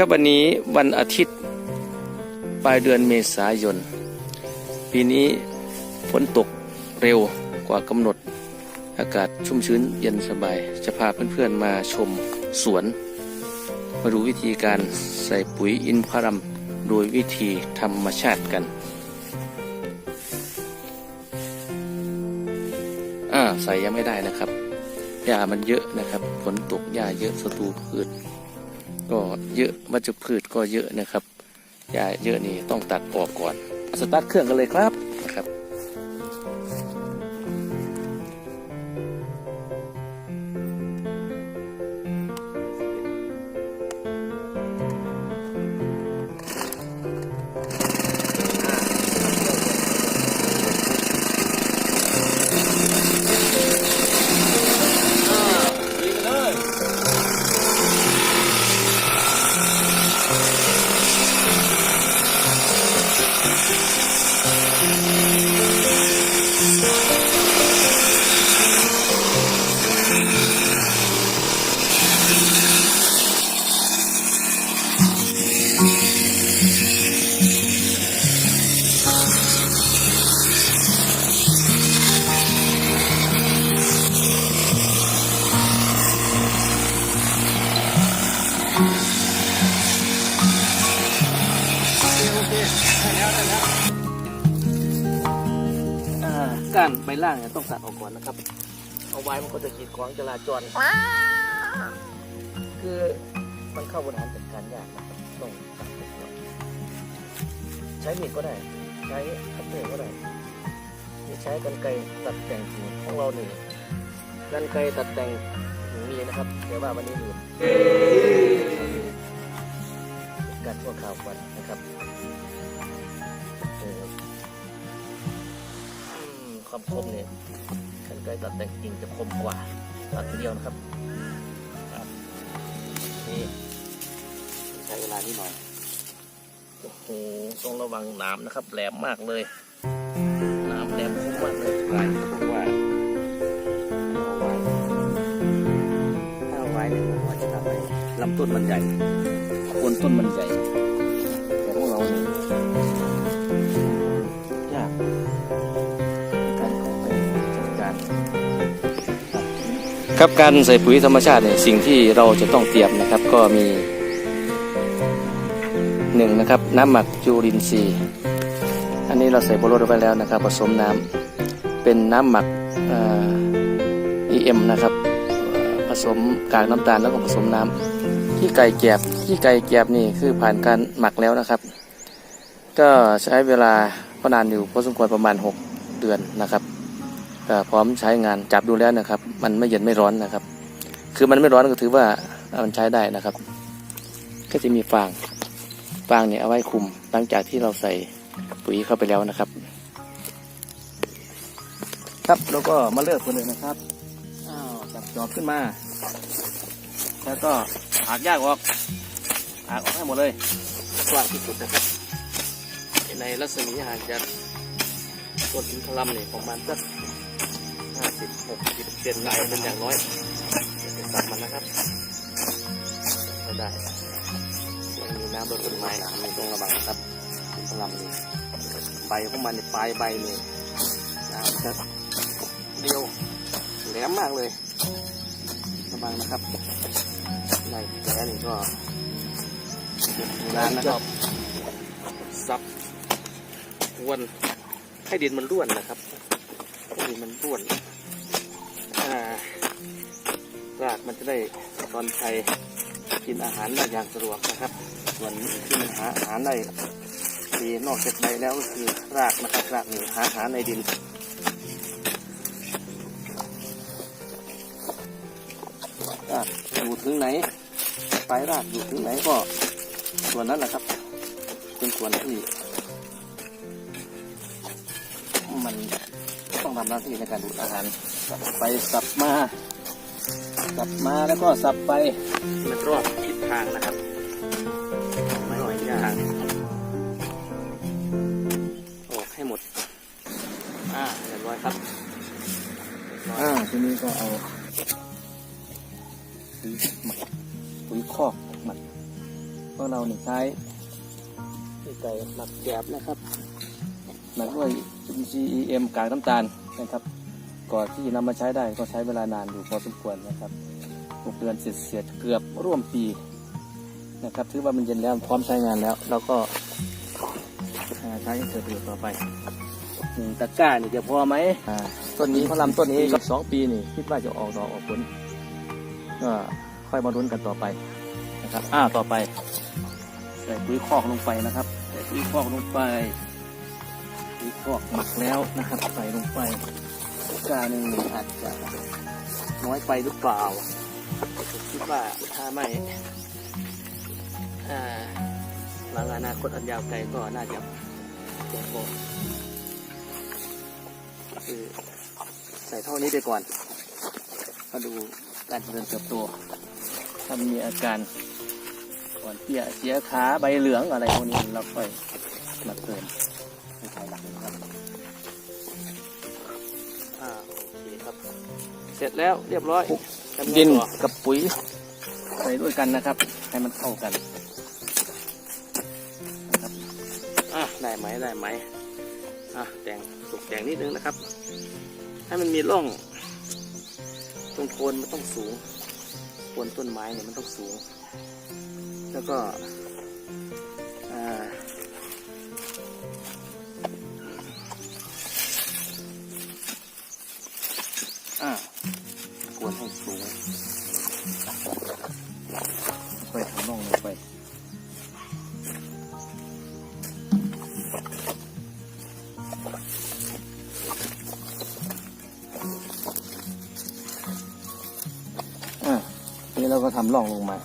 ครับวันนี้วันอาทิตย์ปลายเดือนเมษายน ปีนี้ฝนตกเร็วกว่ากำหนด อากาศชุ่มชื้นเย็นสบาย จะพาเพื่อนๆมาชมสวน มาดูวิธีการใส่ปุ๋ยอินทผลัมโดยวิธีธรรมชาติกันอ่าใส่ยังไม่ได้นะครับหญ้ามันเยอะนะครับฝนตกหญ้าเยอะศัตรูพืช ก็เยอะวัชพืชก็เยอะนะครับยาเยอะนี่ต้องตัดออกก่อน สตาร์ทเครื่องกันเลยครับานใบล่างเนี่ยต้องตัดออกก่อนนะครับ เอาไว้มันก็จะกีดขวางจราจรคือมันเข้าบริหารจัดการยากนะครับต้องตัดออกก่อนใช้มีดก็ได้ ใช้คัตเตอร์ก็ได้หรือใช้กรรไกรตัดแต่งกิ่งของเราหนึ่งกรรไกรตัดแต่งกิ่งมีนะครับแต่ว่าวันนี้ลืมการชั่วคราวก่อนนะครับ ความคมเนี่ยกรรไกรตัดแต่งกิ่งจะคมกว่าตัดทีเดียวนะครับนี่ใช้เวลานิดหน่อยโอ้โหต้องระวังน้ำนะครับ แหลมมากเลยน้ำแหลมคมมากเลยลายเขาบอกว่าเอาไว้ถ้าเอาไว้เนี่ยผมว่าจะทำให้ลำต้นมันใหญ่โคนต้นมันใหญ่ ครับการใส่ปุ๋ยธรรมชาติเนี่ยสิ่งที่เราจะต้องเตรียมนะครับก็มีหนึ่งนะครับน้ำหมักจุลินทรีย์อันนี้เราใส่โบโลดไว้แล้วนะครับ ผสมน้ำเป็นน้ำหมักเอ่อ EM นะครับผสมกากน้ำตาลแล้วก็ผสมน้ำขี้ไก่แกบขี้ไก่แกบนี่คือผ่านการหมักแล้วนะครับ ก็ใช้เวลาก็นานอยู่พอสมควรประมาณ 6 เดือนนะครับ พร้อมใช้งานจับดูแล้วนะครับ มันไม่เย็นไม่ร้อนนะครับ คือมันไม่ร้อนก็ถือว่ามันใช้ได้นะครับ ก็จะมีฟางฟางเนี่ยเอาไว้คุมหลังจากที่เราใส่ปุ๋ยเข้าไปแล้วนะครับ ครับแล้วก็มาเลือกคนเลยนะครับอ้าวจับจอบขึ้นมา แล้วก็หากยากออกหากออกให้หมดเลยกว้างที่สุดนะครับ ในรัศมีห่างจากต้นอินทรัมเนี่ยประมาณสักห้า สิบหกสิบเซนได้เป็นอย่างน้อยจะตัดมันนะครับก็ได้ยังมีน้ำรดต้นไม้นะมีต้องระวังครับพลัมนี่ใบของมันเนี่ยปลายใบนี่น้ำจะเรียวแหลมมากเลยระวังนะครับในแผลนี่ก็มีน้ำนนะครับซับวนให้ดินมันร่วนนะครับให้ดินมันร่วน รากมันจะได้ตอนชัยกินอาหารได้อย่างสะดวกนะครับ ส่วนที่มันหาอาหารได้ดีนอกจากใบแล้วก็คือรากนะครับรากนี่หาอาหารในดินรากอยู่ถึงไหนปลายรากอยู่ถึงไหนก็ส่วนนั้นแหละครับ เป็นส่วนที่ มันต้องทำหน้าที่ในการดูดอาหารไปสับมา สับมาแล้วก็สับไปมันรอบทิศทางนะครับไม่หอยยางออกให้หมด อ่าเรียบร้อยครับอ่าทีนี้ก็เอาปุ๋ยหมักปุ๋ยคอกหมักเพราะเราเนี่ยใช้ขี้ไก่หมักแกบนะครับหมักด้วย GEM กากน้ำตาลนะครับ ก่อนที่นำมาใช้ได้ก็ใช้เวลานานอยู่พอสมควรนะครับหกเดือนเสร็จเสร็จเกือบร่วมปีนะครับถือว่ามันเย็นแล้วพร้อมใช้งานแล้วเราก็อ่าใช้ให้เกิดประโยชน์ต่อไปหนึ่งตะกร้านี่จะพอไหมอ่าต้นนี้พะลำต้นนี้กับสองปีนี่คิดว่าจะออกดอกออกผลก็ค่อยมาลุ้นกันต่อไปนะครับอ่าต่อไปใส่ปุ๋ยคอกลงไปนะครับใส่ปุ๋ยคอกลงไปปุ๋ยคอกหมักแล้วนะครับใส่ลงไป กาหนึ่งอาจจะน้อยไปหรือเปล่าคิดว่าถ้าไม่อ่าหลังอนาคตอันยาวไกลก็น่าจะเพียงพอคือใส่เท่านี้ไปก่อนมาดูการเจริญเติบโตถ้ามีอาการก่อนเปียเสียขาใบเหลืองอะไรพวกนี้เราค่อยมาเติม เสร็จแล้วเรียบร้อยดินกับปุ๋ยใส่ด้วยกันนะครับ ให้มันเข้ากันนะครับอะได้ไหมได้ไหมอะแต่งตกแต่งนิดนึงนะครับ ให้มันมีร่องตรงโคนมันต้องสูงโคนต้นไม้เนี่ยมันต้องสูง แล้วก็ น่องลงไปอะนี่เราก็ทำร่องลงมา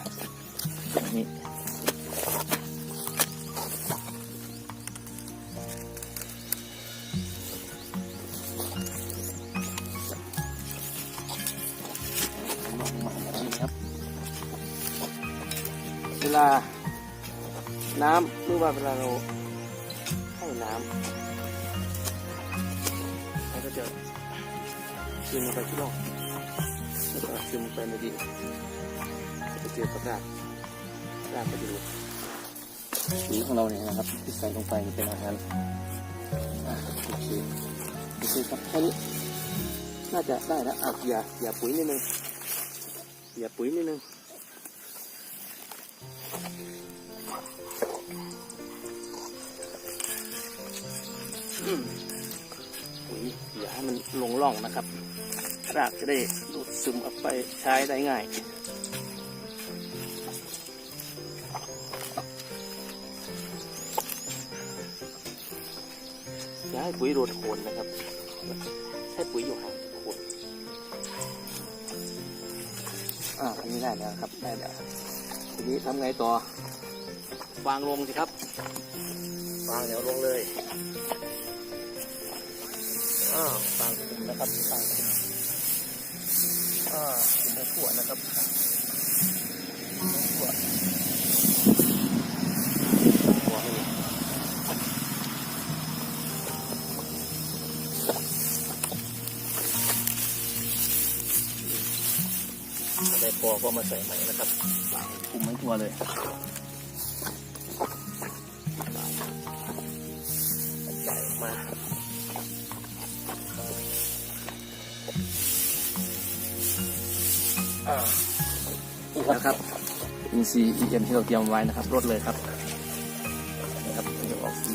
าน้ำหรือว่าเวลาเราให้น้ำมันก็จะซึมลงไปที่ร่องแล้วก็ซึมลงไปในดินจะเจอกับรากรากก็จะรู้ปุ๋ยของเราเนี่ยนะครับที่ใส่ลงไปมันเป็นอาหารอะโอเคโอเคครับแค่นี้น่าจะได้แล้วอะอย่าอย่าปุ๋ยนิดนึงอย่าปุ๋ยนิดนึง ปุ๋ยอย่าให้มันลงร่องนะครับ รากจะได้ดูดซึมออกไปใช้ได้ง่ายอย่าให้ปุ๋ยโดนโคนนะครับ ให้ปุ๋ยอยู่ห่างโคนอ่าอันนี้ได้แล้วครับ ได้แล้ว ทีนี้ทำไงต่อ วางลงสิครับ วางแถวลงเลยอ่าวางคุมนะครับวางคุมอ่าคุมให้ทั่วนะครับให้ทั่วทั่ว ได้พอก็มาใส่ใหม่นะครับวางคุมให้ทั่วเลยใส่ออกมานี่ครับครับอินซีอีเอ็มที่เราเตรียมไว้นะครับรดเลยครับนะครับมันจะออกสี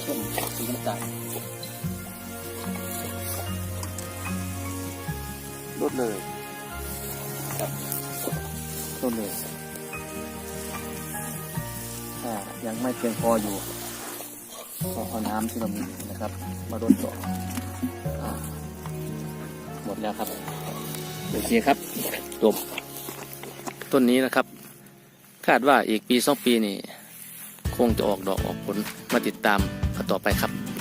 เข้มๆสีน้ำตาลรดเลยครับรด เลยถ้ายังไม่เพียงพออยู่ก็เอาน้ำที่เรามีนะครับ มารดต่อหมดแล้วครับโอเคครับจบต้นนี้นะครับ คาดว่าอีกปีสองปีนี่ คงจะออกดอกออกผลมาติดตามกันต่อไปครับ